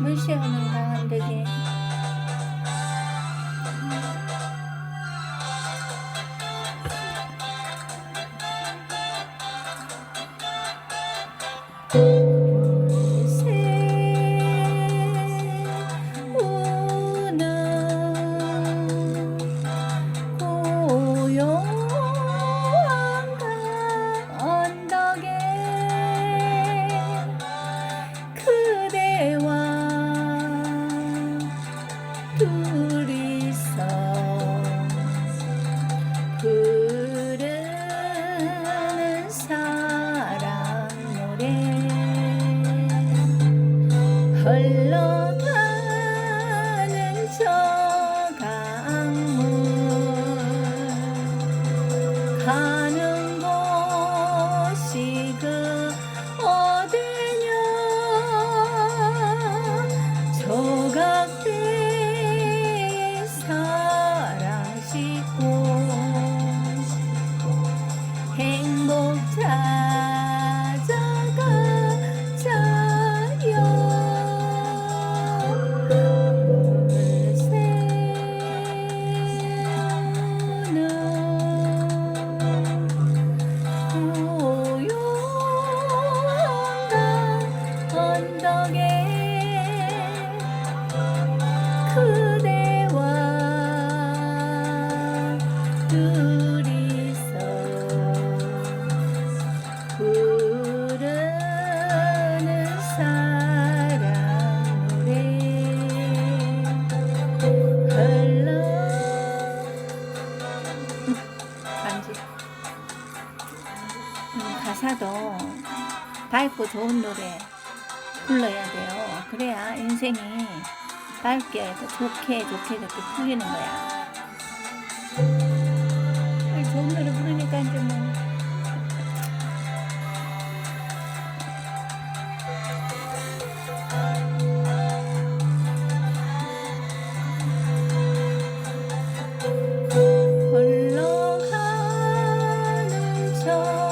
물시하는 강한데게. 고요 둘이서 부르는 사랑 노래. 흘러 간지 음, 가사도 밝고 좋은 노래 불러야 돼요. 그래야 인생이 밝게 더 좋게 좋게 좋게 풀리는 거야. 저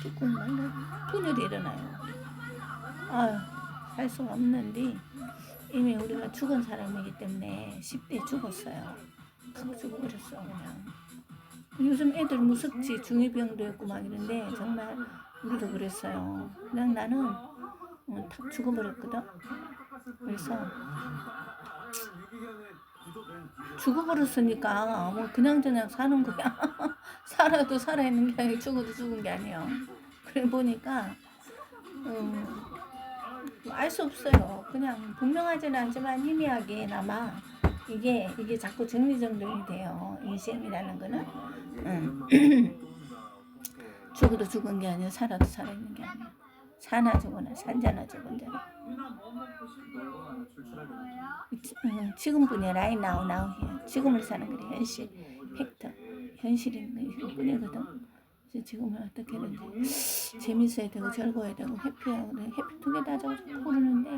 조금 말라 분열이 일어나요. 아유, 할 수가 없는데 이미 우리가 죽은 사람이기 때문에 10대 죽었어요. 푹 죽어버렸어 그냥. 요즘 애들 무섭지 중이병도 있고 막 이런데 정말 우리도 그랬어요. 그냥 나는 어, 탁 죽어버렸거든. 그래서 죽어버렸으니까 뭐 그냥 저냥 사는 거야. 살아도 살아 있는 게 아니고 죽어도 죽은 게 아니에요. 그래 보니까 음, 알 수 없어요. 그냥 분명하지는 않지만 희미하게나마 이게 이게 자꾸 정리정돈이 돼요. 인생이라는 거는 음. 죽어도 죽은 게 아니야. 살아도 살아 있는 게 아니야. 사나 죽거나 산자나 죽은 자나 음, 지금뿐이야 라인 나우 나우야 지금을 사는 그래 현실 팩트 현실인 거 뿐이거든 그래서 지금은 어떻게든지 재밌어야 되고 즐거워야 되고 해피하고 그래. 해피투게더 하자고 그러는데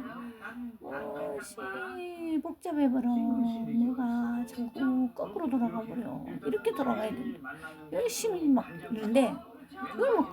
무엇이 복잡해버려 뭐가 자꾸 거꾸로 돌아가 버려 이렇게 돌아가야 되는데 열심히 막 이러는데 그걸 뭐